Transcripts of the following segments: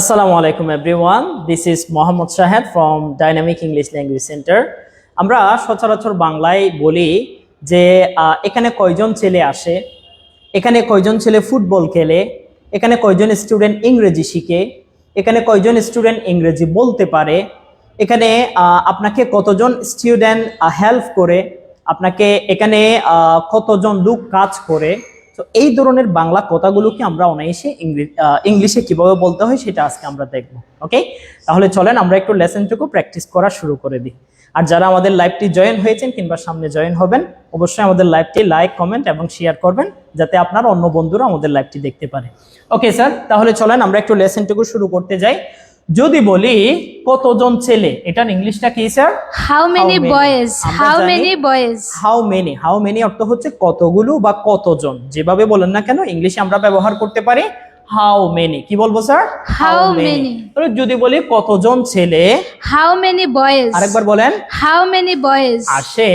Assalamu alaikum, everyone. This is Mohammad Shahed from dynamic English Language centre আমরা সচরাচর বাংলায় বলি যে এখানে কয়জন ছেলে আসে, এখানে কয়জন ছেলে ফুটবল খেলে, এখানে কয়জন স্টুডেন্ট ইংরেজি শিখে, এখানে কয়জন স্টুডেন্ট ইংরেজি বলতে পারে, এখানে আপনাকে কতজন স্টুডেন্ট হেল্প করে, আপনাকে এখানে কতজন লোক কাজ করে তো এই ধরনের বাংলা কথাগুলোকে আমরা অনায়াসে ইংলি- ইংলিশে কীভাবে বলতে হয় সেটা আজকে আমরা দেখব ওকে তাহলে চলেন আমরা একটু লেসনটুকু প্র্যাকটিস করা শুরু করে দিই। আর যারা আমাদের লাইভটি জয়েন হয়েছেন কিংবা সামনে জয়েন হবেন, অবশ্যই আমাদের লাইভটি লাইক কমেন্ট এবং শেয়ার করবেন, যাতে আপনার অন্য বন্ধুরা আমাদের লাইভটি দেখতে পারে। ওকে স্যার তাহলে চলেন আমরা একটু লেসনটুকু শুরু করতে যাই। যদি বলি কতজন ছেলে এটার ইংলিশটা কি sir how many many? How many boys? How many how many অর্থ হচ্ছে কতগুলো বা কতজন যেভাবে বলেন না কেন ইংলিশে আমরা ব্যবহার করতে পারি হাউ মেনি কি বলব স্যার হাউ মেনি তাহলে যদি বলি কতজন ছেলে How many boys? আরেকবার বলেন হাউ মেনি boys? আসে.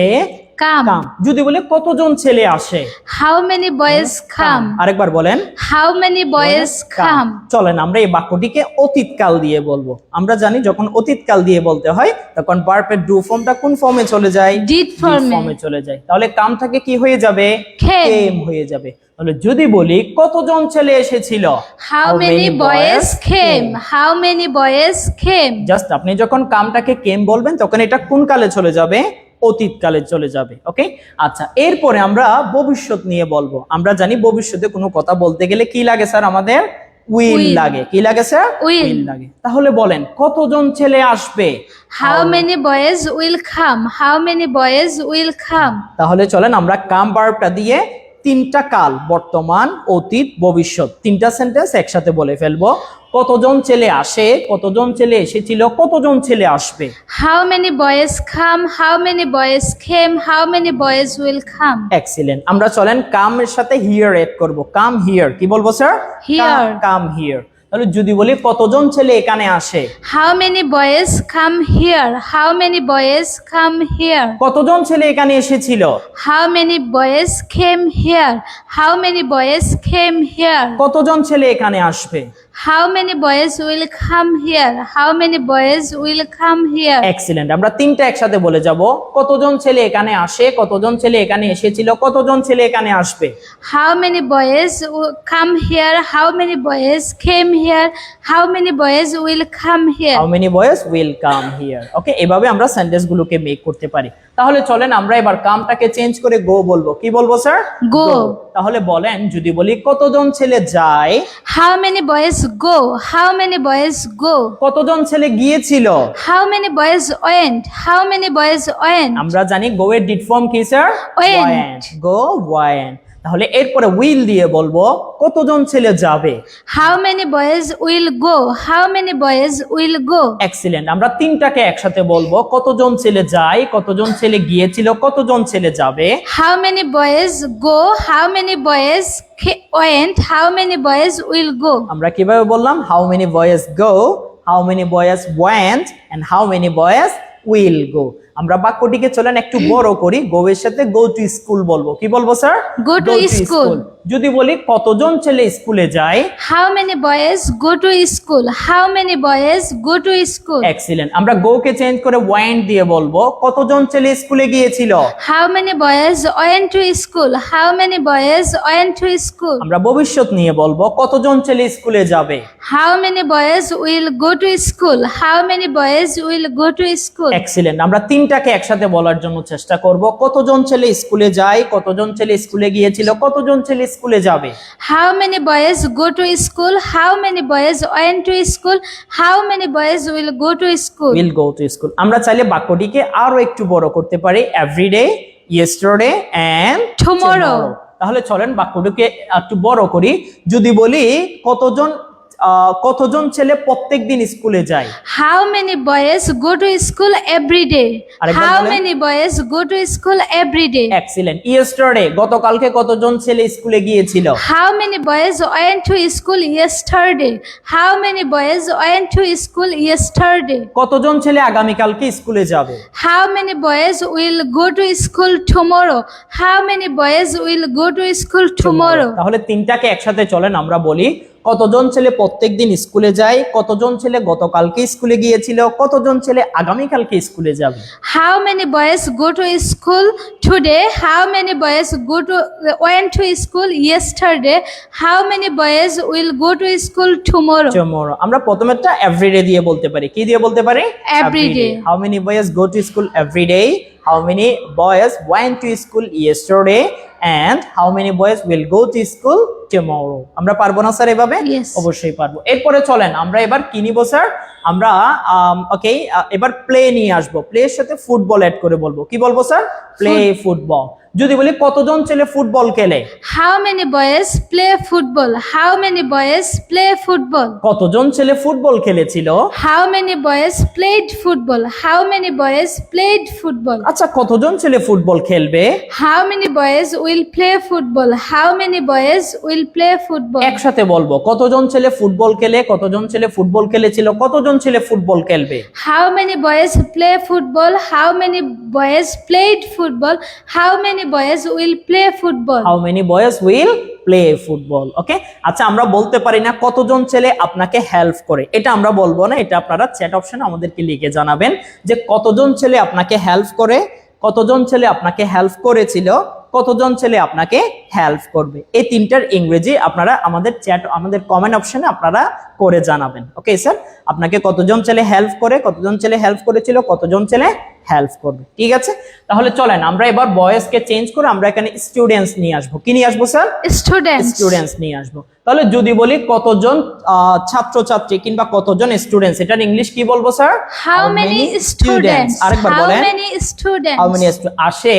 কাম যদি বলি কতজন ছেলে আসে? How many boys come? আরেকবার বলেন। How many boys come? চলেন আমরা এই বাক্যটিকে অতীতকাল দিয়ে বলব। আমরা জানি যখন অতীতকাল দিয়ে বলতে হয় তখন বার্পের ডু ফর্মটা কোন ফর্মে চলে যায়? ডিড. ফর্মে চলে যায়। তাহলে কাম থেকে কি হয়ে যাবে. কেম হয়ে যাবে। তাহলে যদি বলি কতজন ছেলে এসেছিল? How many boys came? How many boys came? Just আপনি যখন কামটাকে কেম বলবেন তখন এটা কোন কালে চলে যাবে? অতীত কালে চলে যাবে ওকে আচ্ছা এরপরে আমরা ভবিষ্যৎ নিয়ে বলব। আমরা জানি ভবিষ্যতে কোনো কথা বলতে গেলে কি লাগে স্যার আমাদের? উইল লাগে। কি লাগে স্যার? উইল। লাগে। তাহলে বলেন কতজন ছেলে আসবে? How many boys will come how many boys will come তাহলে চলেন আমরা কাম ভার্বটা দিয়ে তিনটা কাল বর্তমান অতীত ভবিষ্যৎ। তিনটা সেন্টেন্স একসাথে বলে ফেলব। কতজন ছেলে আসে কতজন ছেলে এসেছিল কতজন ছেলে আসবে? How many boys come how many boys came how many boys will come excellent আমরা চলেন কাম এর সাথে হিয়ার এড করব। কাম হিয়ার কি বলব স্যার হিয়ার কাম হিয়ার তাহলে যদি বলি কতজন ছেলে এখানে আসে? How many boys come here how many boys come here কতজন ছেলে এখানে এসেছিল? How many boys came here how many boys came here কতজন ছেলে এখানে আসবে? How many boys will come here? How many boys will come here? Excellent আমরা তিনটা একসাথে বলে যাব কতজন ছেলে এখানে আসে কতজন ছেলে এখানে এসেছিল কতজন ছেলে এখানে আসবে How many boys will come here? How many boys came here? How many boys will come here? How many boys will come here okay এভাবে আমরা সেন্টেন্স গুলোকে মেক করতে পারি তাহলে চলেন আমরা এবার কামটাকে চেঞ্জ করে গো বলব। কি বলব স্যার গো তাহলে বলেন যদি বলি কতজন ছেলে যায়? How many boys go how many boys go কতজন ছেলে গিয়েছিল? How many boys went how many boys went আমরা জানি গো এর ডিট ফর্ম কি স্যার ওয়েন্ট গো ওয়েন্ট তাহলে এরপরে উইল দিয়ে বলব কতজন ছেলে যাবে? How many boys will go how many boys will go excellent আমরা তিনটাকে একসাথে বলব। কতজন ছেলে যায়? কতজন ছেলে গিয়েছিল? কতজন ছেলে যাবে? How many boys go how many boys went went? How boys will go আমরা কীভাবে বললাম? How many boys go how many boys went and how many boys will go আমরা বাক্যটিকে চলেন একটু বড় করি গোয়ের সাথে গো টু স্কুল বলব। কি বলব স্যার গো টু স্কুল যদি বলি কতজন ছেলে স্কুলে যায়? How many boys go to school how many boys go to school excellent আমরা গো কে চেঞ্জ করে ওয়েন্ট দিয়ে বলব। কতজন ছেলে স্কুলে গিয়েছিল? How many boys went to school how many boys went to school আমরা ভবিষ্যৎ নিয়ে বলব কতজন ছেলে স্কুলে যাবে? How many boys will go to school how many boys will go to school excellent আমরা তিন তিনটাকে একসাথে বলার জন্য চেষ্টা করব। কতজন ছেলে স্কুলে যায় কতজন ছেলে স্কুলে গিয়েছিল কতজন ছেলে স্কুলে যাবে? How many boys go to school how many boys went to school how many boys will go to school will go to school আমরা চাইলে বাক্যটিকে আরও একটু বড় করতে পারি। Everyday yesterday and Tomorrow. তাহলে চলেন বাক্যটিকে একটু বড় করি। যদি বলি কতজন কতজন ছেলে প্রত্যেক দিন স্কুলে যায়? How many boys go to school every day how many boys go to school every day excellent yesterday গতকালকে কতজন ছেলে স্কুলে গিয়েছিল? How many boys went to school yesterday how many boys went to school yesterday কতজন ছেলে আগামী কালকে স্কুলে যাবে? How many boys will go to school tomorrow how many boys will go to school tomorrow তাহলে তিনটাকে একসাথে চলেন আমরা বলি কতজন ছেলে প্রত্যেকদিন স্কুলে যায় কতজন ছেলে গতকালকে স্কুলে গিয়েছিল কতজন ছেলে আগামীকালকে স্কুলে যাবে How many boys go to school today? How many boys go to went to school yesterday? How many boys will go to school tomorrow? tomorrow আমরা প্রথমেরটা এভরিডে দিয়ে বলতে পারি কি দিয়ে বলতে পারি day. How many boys go to school every day many boys went to school yesterday and how many boys will go to school tomorrow? আমরা পারব না স্যার এভাবে. অবশ্যই পারব। এরপরে চলেন আমরা এবার কি নিব স্যার? আমরা ওকে এবার প্লে নিয়ে আসব। প্লে এর সাথে ফুটবল অ্যাড করে বলব। কি বলব স্যার? প্লে ফুটবল যদি বলি কতজন ছেলে ফুটবল খেলে? How many boys play football how many boys play football কতজন ছেলে ফুটবল খেলেছিল? How many boys played football how many boys played football আচ্ছা কতজন ছেলে ফুটবল খেলবে? How many boys will play football how many boys will play football একসাথে বলব কতজন ছেলে ফুটবল খেলে কতজন ছেলে ফুটবল খেলেছিল কতজন ছেলে ফুটবল খেলবে? How many boys play football how many boys played football how many many boys will play football? How many boys will play football okay আচ্ছা আমরা বলতে পারি না কতজন ছেলে আপনাকে হেল্প করে। এটা আমরা বলব না, এটা আপনারা চ্যাট অপশন আমাদেরকে লিখে জানাবেন যে কতজন ছেলে আপনাকে হেল্প করে, কতজন ছেলে আপনাকে হেল্প করেছিল কতজন ছেলে আপনাকে হেল্প করবে? এই তিনটার ইংরেজি আপনারা আমাদের চ্যাট আমাদের কমেন্ট অপশনে আপনারা করে জানাবেন। ওকে স্যার আপনাকে কতজন ছেলে হেল্প করে কতজন ছেলে হেল্প করেছিল কতজন ছেলে হেল্প করবে? ঠিক আছে? তাহলে চলেন আমরা এবার বয়েসকে চেঞ্জ করে আমরা এখানে স্টুডেন্টস নিয়ে আসব। কি নিয়ে আসব স্যার Students. স্টুডেন্টস নিয়ে আসব। তাহলে যদি বলি কতজন আহ, ছাত্রছাত্রী কিংবা কতজন স্টুডেন্টস এটার ইংলিশ কি বলব স্যার How many students? আরেকবার বলেন? হাউ মেনি আসে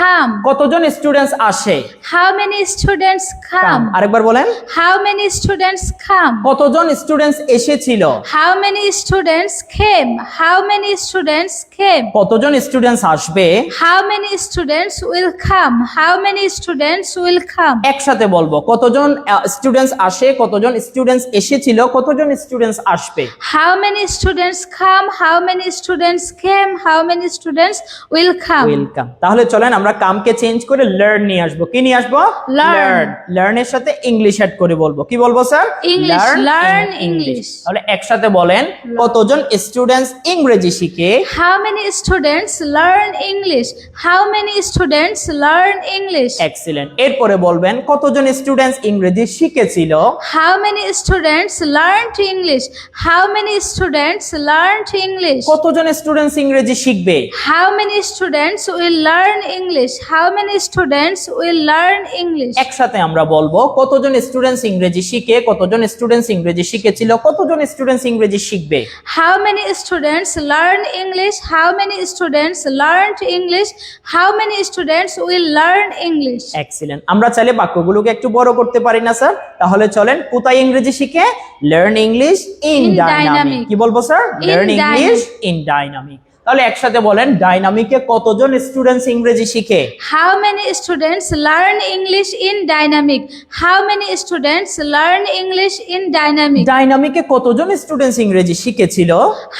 Come. কতজন স্টুডেন্টস আসে How many students come? আরেকবার বলেন How many students come? কতজন স্টুডেন্টস এসেছিল How many students came? How many students came? কতজন স্টুডেন্টস আসবে How many students will come? How many students will come? একসাথে বলব কতজন স্টুডেন্টস আসে কতজন স্টুডেন্টস এসেছিল কতজন স্টুডেন্টস আসবে How many students come? How many students came? How many students will come? Welcome তাহলে চলেন আমরা কামকে চেঞ্জ করে লার্ন নিয়ে আসব। কি নিয়ে আসব? লার্ন লার্ন এর সাথে ইংলিশ অ্যাড করে বলব। কি বলব স্যার? লার্ন লার্ন ইংলিশ তাহলে একসাথে বলেন কতজন স্টুডেন্টস ইংরেজি শিখে? How many students learn English how many students learn English excellent এরপরে বলবেন কতজন স্টুডেন্টস ইংরেজি শিখেছিল? How many students learn English how many students learn English কতজন স্টুডেন্টস ইংরেজি শিখবে? How many students will learn English English how many students will learn English একসাথে আমরা বলব কতজন স্টুডেন্টস ইংরেজি শিখে কতজন স্টুডেন্টস ইংরেজি শিখেছিল কতজন স্টুডেন্টস ইংরেজি শিখবে? How many students learn English how many students learned English how many students will learn English excellent আমরা চাইলে বাক্যগুলোকে একটু বড় করতে পারি না স্যার? তাহলে চলেন কোথায় ইংরেজি শিখে? লার্ন ইংলিশ ইন ডাইনামিক কি বলব sir? Learn English in dynamic তাহলে একসাথে বলেন ডাইনামিকে কতজন স্টুডেন্টস ইংরেজি শিখে? How many students learn English in dynamic how many students learn English in dynamic ডাইনামিকে কতজন স্টুডেন্টস ইংরেজি শিখেছিল?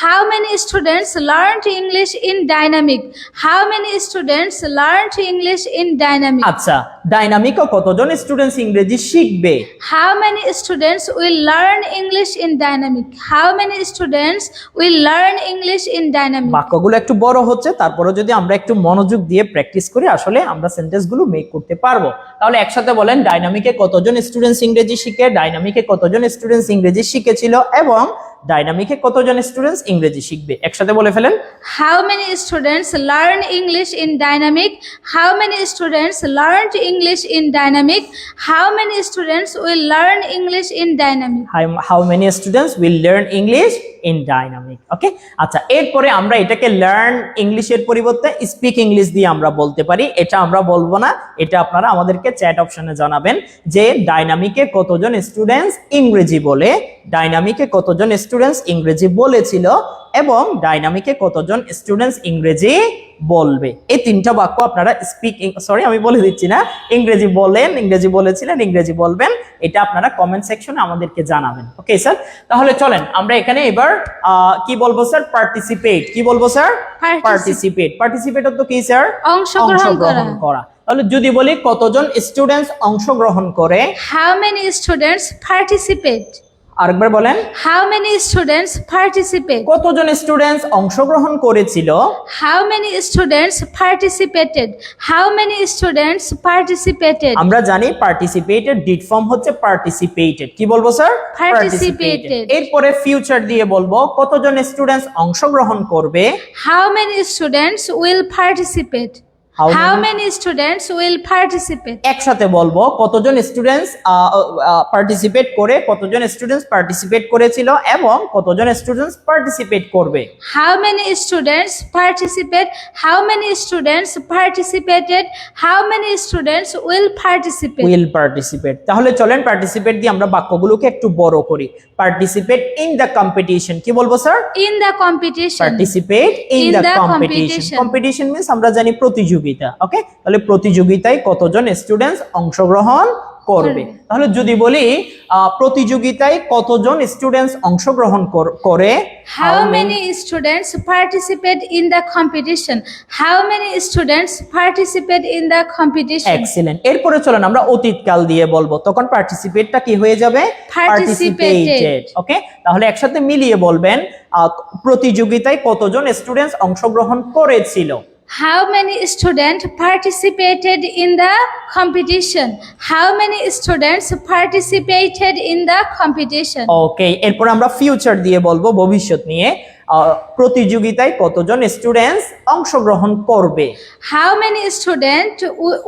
How many students learn English in dynamic how many students learn English in dynamic আচ্ছা ডাইনামিক কতজন students ইংরেজি শিখবে? How many students will learn English in dynamic how many students will learn English in dynamic বাক্যগুলো একটু বড় হচ্ছে, তারপরে যদি আমরা একটু মনোযোগ দিয়ে প্র্যাকটিস করি, আসলে আমরা সেন্টেন্সগুলো মেক করতে পারব। তাহলে একসাথে বলেন ডাইনামিকে কতজন স্টুডেন্টস ইংরেজি শিখে ডাইনামিকে কতজন স্টুডেন্টস ইংরেজি শিখেছিল, এবং ডাইনামিকে কতজন স্টুডেন্টস ইংরেজি শিখবে? একসাথে বলে ফেলেন। How many students learn English in dynamic how many students learn English in dynamic how many students will learn English in dynamic? How many students will learn English in dynamic okay আচ্ছা এরপরে আমরা এটাকে learn ইংলিশের পরিবর্তে speak English দিয়ে আমরা বলতে পারি। এটা আমরা বলব না। এটা আপনারা আমাদেরকে চ্যাট অপশনে জানাবেন যে ডাইনামিকে কতজন স্টুডেন্টস ইংরেজি বলে ডাইনামিকে কতজন স্টুডেন্টস ইংরেজি বলেছিল এবং ডাইনামিকে কতজন স্টুডেন্টস ইংরেজি বলবে। এই তিনটা বাক্য আপনারা স্পিক সরি আমি বলে দিচ্ছি না। ইংরেজি বলেন ইংরেজি বলেছিলেন ইংরেজি বলবেন এটা আপনারা কমেন্ট সেকশনে আমাদেরকে জানাবেন। ওকে স্যার তাহলে চলেন আমরা এখানে এবার আহ, কি বলব স্যার পার্টিসিপেট কি বলব স্যার পার্টিসিপেট পার্টিসিপেট তো কি স্যার অংশগ্রহণ করা। তাহলে যদি বলি কতজন স্টুডেন্টস অংশগ্রহণ করে? How many students participate? কতজন স্টুডেন্ট অংশগ্রহণ করেছিল? How many students participated how many students participated আমরা জানি পার্টিসিপেটেড ডিড ফর্ম হচ্ছে পার্টিসিপেটেড কি বলব স্যার পার্টিসিপেটেড এরপরে ফিউচার দিয়ে বলব কতজন স্টুডেন্টস অংশগ্রহণ করবে? How many students will participate Many- many students will participate? একসাথে বলব কতজন স্টুডেন্টস পার্টিসিপেট করে কতজন স্টুডেন্টস পার্টিসিপেট করেছিল এবং কতজন স্টুডেন্টস পার্টিসিপেট করবে? How many students participate? How many students participated? How many students will participate? Will participate তাহলে চলেন পার্টিসিপেট দিয়ে আমরা বাক্যগুলোকে একটু বড় করি। পার্টিসিপেট ইন দ্য কম্পিটিশন কি বলব sir in the competition participate in In the competition competition means আমরা জানি প্রতিযোগিতা ওকে তাহলে প্রতিযোগিতায় কতজন স্টুডেন্টস অংশগ্রহণ করবে। তাহলে যদি বলি প্রতিযোগিতায় কতজন স্টুডেন্টস অংশগ্রহণ কর- How many students participate in the competition? How many students participate in the competition? Excellent এরপরে চলেন আমরা অতীতকাল দিয়ে বলব তখন পার্টিসিপেটটা কি হয়ে যাবে Participated. ওকে তাহলে একসাথে মিলিয়ে বলবেন আহ, প্রতিযোগিতায় কতজন স্টুডেন্টস অংশগ্রহণ করেছিল How many students participated in the competition? How many students participated in the competition? Okay, এরপর আমরা ফিউচার দিয়ে বলব ভবিষ্যৎ নিয়ে প্রতিযোগিতায় কতজন স্টুডেন্টস অংশগ্রহণ করবে? How many student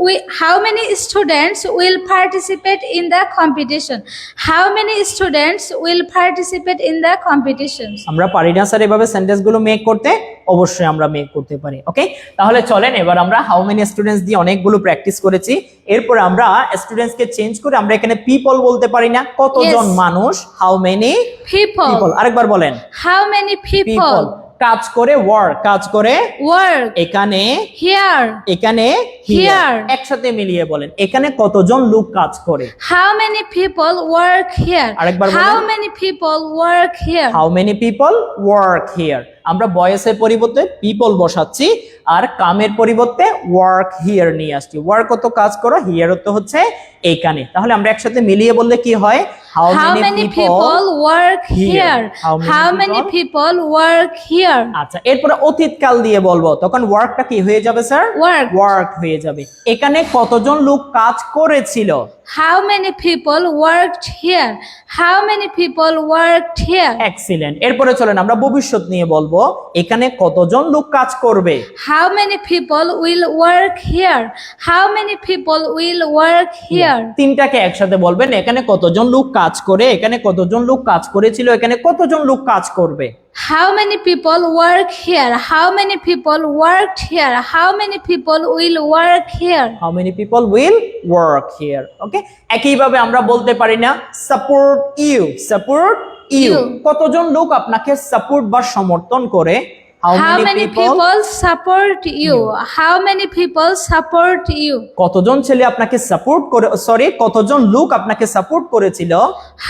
we how many students will participate in the competition how many students will participate in the competition আমরা পারি না স্যার এভাবে সেন্টেন্সগুলো মেক করতে। অবশ্যই আমরা মেক করতে পারি ওকে তাহলে চলেন এবার আমরা হাউ মেনি স্টুডেন্টস দিয়ে অনেকগুলো প্র্যাকটিস করেছি। এরপর আমরা স্টুডেন্টস কে চেঞ্জ করে আমরা এখানে পিপল বলতে পারি না। কতজন মানুষ? হাউ মেনি পিপল আরেকবার বলেন। How many পিপল কাজ করে ওয়ার্ক কাজ করে work. এখানে হিয়ার এখানে here। একসাথে মিলিয়ে বলেন। এখানে কতজন লোক কাজ করে? How many people work here আরেকবার বলেন। many people work here? How many people work here আমরা বয়সের পরিবর্তে পিপল বসাচ্ছি। আর কামের পরিবর্তে ওয়ার্ক হিয়ার নিয়ে আসছি ওয়ার্ক তো কাজ করো হিয়ার তো হচ্ছে এইখানে তাহলে আমরা একসাথে মিলিয়ে বললে কি হয় how here? here? How many How many people work here? আচ্ছা এরপরে অতীতকাল দিয়ে বলব তখন ওয়ার্কটা কি হয়ে যাবে স্যার Work. ওয়ার্ক হয়ে যাবে এখানে কতজন লোক কাজ করেছিল How many people worked here? How many people worked here? Excellent এরপরে চলেন আমরা ভবিষ্যৎ নিয়ে বলব এখানে কতজন লোক কাজ করবে How many people will work here? How many people will work here? তিনটাকে একসাথে বলবেন এখানে কতজন লোক কাজ করে এখানে কতজন লোক কাজ করেছিল এখানে কতজন লোক কাজ করবে How many people work here? How many people worked here? How many people will work here? How many people will work here okay একইভাবে আমরা বলতে পারি না support you support you You. কতজন লোক আপনাকে সাপোর্ট বা সমর্থন করে how How many many people people support you? How many people support you? কতজন ছেলে আপনাকে সাপোর্ট করে সরি কতজন লোক আপনাকে সাপোর্ট করেছিল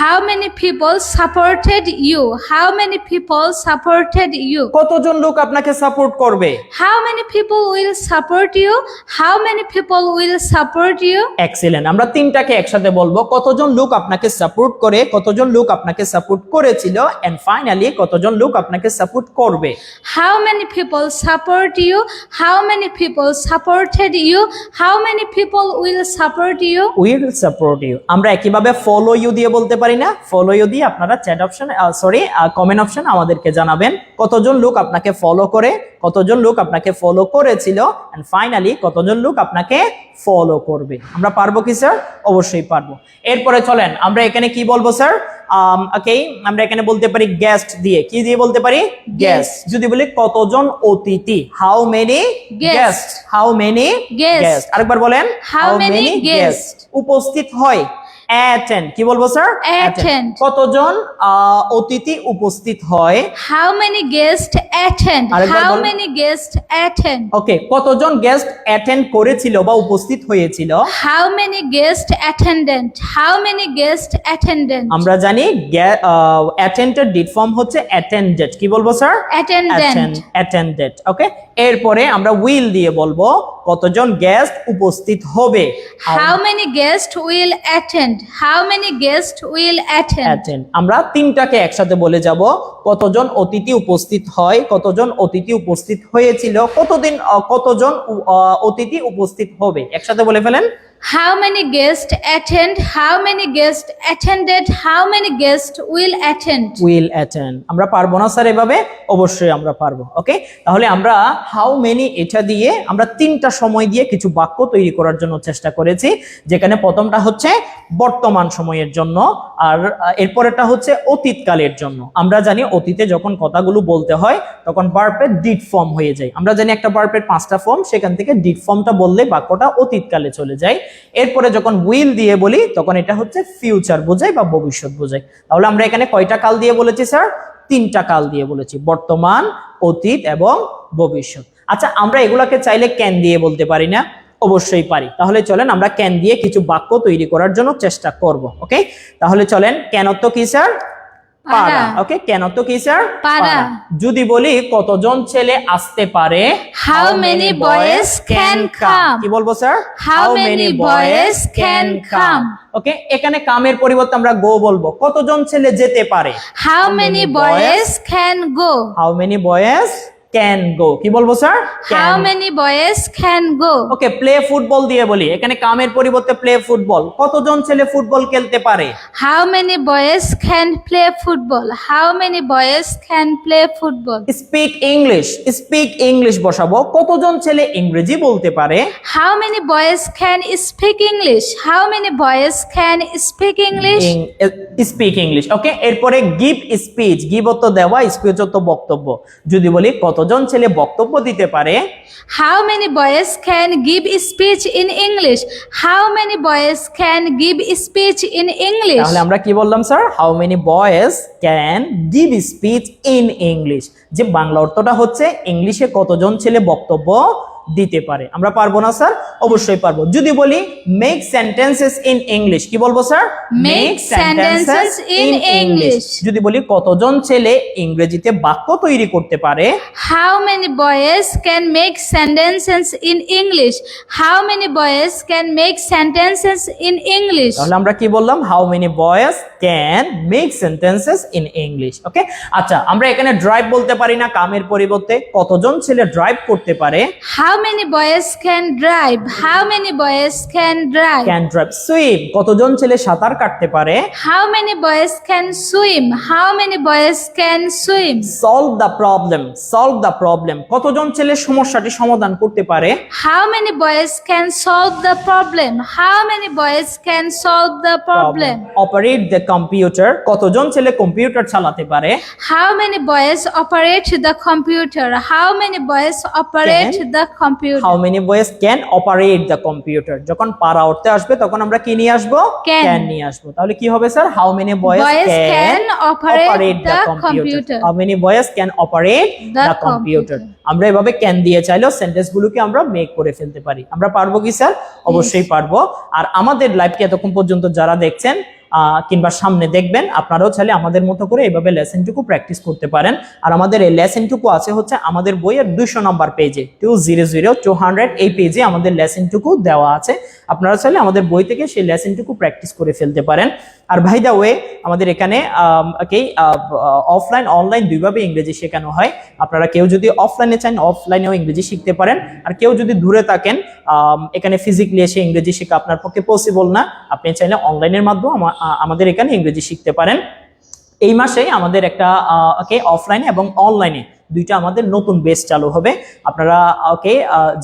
How many people supported you? How many people supported you? কতজন লোক আপনাকে সাপোর্ট করবে How many people will support you? How many people will support you? Excellent আমরা তিনটাকে একসাথে বলব কতজন লোক আপনাকে সাপোর্ট করে কতজন লোক আপনাকে সাপোর্ট করেছিল এন্ড ফাইনালি কতজন লোক আপনাকে সাপোর্ট করবে How many people support you? How many people supported you? How many people will support you? will support you আমরা একইভাবে ফলো ইউ দিয়ে বলতে পারি না ফলো ইউ দিয়ে আপনারা chat option sorry comment option আমাদেরকে জানাবেন কতজন লোক আপনাকে ফলো করে কতজন লোক আপনাকে ফলো করেছিল? এন্ড ফাইনালি কতজন লোক আপনাকে ফলো করবে? আমরা পারব কি স্যার অবশ্যই পারব। এরপরে চলেন আমরা এখানে কি বলব স্যার ওকে আমরা এখানে বলতে পারি গেস্ট দিয়ে। কি দিয়ে বলতে পারি? গেস্ট যদি বলি কতজন অতিথি? How many. Guest how many guest আরেকবার বলেন হাউ মেনি গেস্ট উপস্থিত হয়। অ্যাটেন্ড কি বলব স্যার Attend. কতজন অতিথি উপস্থিত হয় How many guests attend? আরেকবার How many guests attend? Okay কতজন গেস্ট অ্যাটেন্ড করেছিল বা উপস্থিত হয়েছিল How many guests attendant? How many guests attendant? আমরা জানি অ্যাটেন্ডেড ডিড ফর্ম হচ্ছে অ্যাটেন্ডেড কি বলব স্যার Attendant. অ্যাটেন্ডেড ওকে এরপরে আমরা উইল দিয়ে বলব কতজন গেস্ট উপস্থিত হবে How many guests will attend? How many guests will attend? attend. আমরা তিনটাকে একসাথে বলে যাব। কতজন অতিথি উপস্থিত হয়? কতজন অতিথি উপস্থিত হয়েছিল? কতদিন আহ, কতজন আহ, অতিথি উপস্থিত হবে? একসাথে বলে ফেলেন। How many guests attend? How many guests attended? How many guests will attend? Will attend আমরা পারব না, স্যার, এভাবে অবশ্যই আমরা পারব ওকে তাহলে আমরা হাউ মেনি এটা দিয়ে আমরা তিনটা সময় দিয়ে কিছু বাক্য তৈরি করার জন্য চেষ্টা করেছি, যেখানে প্রথমটা হচ্ছে বর্তমান সময়ের জন্য আর এরপরেরটা হচ্ছে অতীতকালের জন্য আমরা জানি অতীতে যখন কথাগুলো বলতে হয়, তখন বার্পের ডিড ফর্ম হয়ে যায় আমরা জানি একটা বার্পের পাঁচটা ফর্ম সেখান থেকে ডিড ফর্মটা বললে বাক্যটা অতীতকালে চলে যায় এরপরে যখন উইল দিয়ে বলি, তখন এটা হচ্ছে ফিউচার বোঝায় বা ভবিষ্যৎ বোঝায়। তাহলে আমরা এখানে কয়টা কাল দিয়ে বলেছি, স্যার? তিনটা কাল দিয়ে বলেছি, বর্তমান, অতীত এবং ভবিষ্যৎ। আচ্ছা আমরা এগুলাকে চাইলে ক্যান দিয়ে বলতে পারি না? অবশ্যই পারি। তাহলে চলেন আমরা ক্যান দিয়ে কিছু বাক্য তৈরি করার জন্য চেষ্টা করব ওকে তাহলে চলেন কেন তো কি, স্যার? পারা। ওকে কেন তো কি স্যার পারা। যদি বলি কতজন ছেলে আসতে পারে how many boys can come কি বলব sir how many boys can come okay এখানে কামের পরিবর্তে আমরা গো বলব। কতজন ছেলে যেতে পারে? How many boys can go how many boys can go কি বলব sir How many boys can go? Okay play football দিয়ে বলি। এখানে কামের পরিবর্তে প্লে ফুটবল কতজন ছেলে ফুটবল খেলতে পারে? How many boys can play football? How many boys can play football? Speak English speak English বসাবো। কতজন ছেলে ইংরেজি বলতে পারে? How many boys can speak English how many boys can speak English? Speak English okay এরপরে give speech give অত দেওয়া speech অত বক্তব্য। যদি বলি কতজন ছেলে বক্তব্য দিতে পারে? How many boys can give speech in English how many boys can give speech in English তাহলে আমরা কি বললাম sir how many boys can give speech in English যে বাংলা অর্থটা হচ্ছে ইংলিশে কতজন ছেলে বক্তব্য দিতে পারে। আমরা পারব না স্যার? অবশ্যই পারব। যদি বলি মেক সেন্টেন্সেস ইন ইংলিশ কি বলব sir? Make sentences in English. যদি বলি কতজন ছেলে ইংরেজিতে বাক্য তৈরি করতে পারে? How many boys can make sentences in English? How many boys can make sentences in English? তাহলে আমরা কি বললাম? How many boys can make sentences in English okay আচ্ছা আমরা এখানে ড্রাইভ বলতে পারি না কামের পরিবর্তে। কতজন ছেলে ড্রাইভ করতে পারে? How many boys can drive? How many boys can drive? Can drive swim কতজন ছেলে সাঁতার কাটতে পারে How many boys can swim? How many boys can swim? Solve the problem solve the problem কতজন ছেলে সমস্যাটি সমাধান করতে পারে How many boys can solve the problem? How many boys can solve the problem? Operate the computer কতজন ছেলে computer চালাতে পারে How many boys operate the computer? How many boys operate the computer? How many boys can operate the computer যখন পারা অর্থে আসবে তখন আমরা কি নিয়ে আসব? Can. ক্যান নিয়ে আসব। তাহলে কি হবে sir? How many boys Boys can can operate operate the the computer computer. The আমরা এভাবে ক্যান দিয়ে চাইলেও সেন্টেন্স গুলোকে আমরা মেক করে ফেলতে পারি। আমরা পারব কি স্যার? অবশ্যই পারব। আর আমাদের লাইভটি এতক্ষণ পর্যন্ত যারা দেখছেন কিংবা সামনে দেখবেন আপনারাও চাইলে আমাদের মতো করে এইভাবে লেসেনটুকু প্র্যাকটিস করতে পারেন। আর আমাদের এই লেসেনটুকু আছে হচ্ছে আমাদের বইয়ের দুইশো নম্বর পেজে two zero zero two hundred এই পেজে আমাদের লেসেনটুকু দেওয়া আছে। আপনারা চাইলে আমাদের বই থেকে সেই লেসেনটুকু প্র্যাকটিস করে ফেলতে পারেন। আর ভাই দা ওয়ে আমাদের এখানে অফলাইন অনলাইন দুইভাবে ইংরেজি শেখানো হয়। আপনারা কেউ যদি অফলাইনে চান অফলাইনেও ইংরেজি শিখতে পারেন। আর কেউ যদি দূরে থাকেন এখানে ফিজিক্যালি এসে ইংরেজি শেখা আপনার পক্ষে পসিবল না। আপনি চাইলে অনলাইনের মাধ্যমে আমাদের এখানে ইংরেজি শিখতে পারেন। এই মাসে আমাদের একটা অফলাইনে এবং অনলাইনে দুইটা আমাদের নতুন বেস চালু হবে। আপনারা ওকে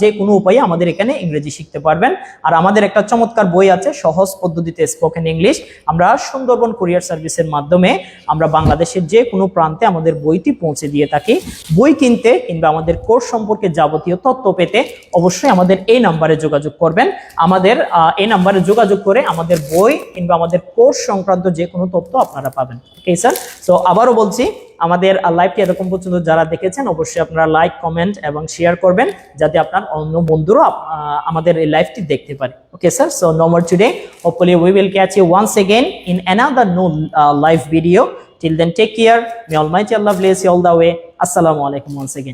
যে কোনো উপায়ে আমাদের এখানে ইংরেজি শিখতে পারবেন। আর আমাদের একটা চমৎকার বই আছে, সহজ পদ্ধতিতে স্পোকেন ইংলিশ আমরা সুন্দরবন কুরিয়ার সার্ভিসের মাধ্যমে আমরা বাংলাদেশের যে কোনো প্রান্তে আমাদের বইটি পৌঁছে দিয়ে থাকি। বই কিনতে কিংবা আমাদের কোর্স সম্পর্কে যাবতীয় তথ্য পেতে অবশ্যই আমাদের এই নাম্বারে যোগাযোগ করবেন। আমাদের এই নাম্বারে যোগাযোগ করে আমাদের বই কিংবা আমাদের কোর্স সংক্রান্ত যে কোনো তথ্য আপনারা পাবেন। ওকে স্যার সো আবারও বলছি আমাদের লাইভটি এরকম পর্যন্ত যারা দেখেছেন, অবশ্যই আপনারা লাইক কমেন্ট এবং শেয়ার করবেন যাতে আপনার অন্য বন্ধুরা আমাদের এই লাইভটি দেখতে পারে। Okay sir so no more today hopefully we will catch you once again in another no live video till then take care may almighty Allah bless you all the way আসসালামু আলাইকুম ওয়ান্স once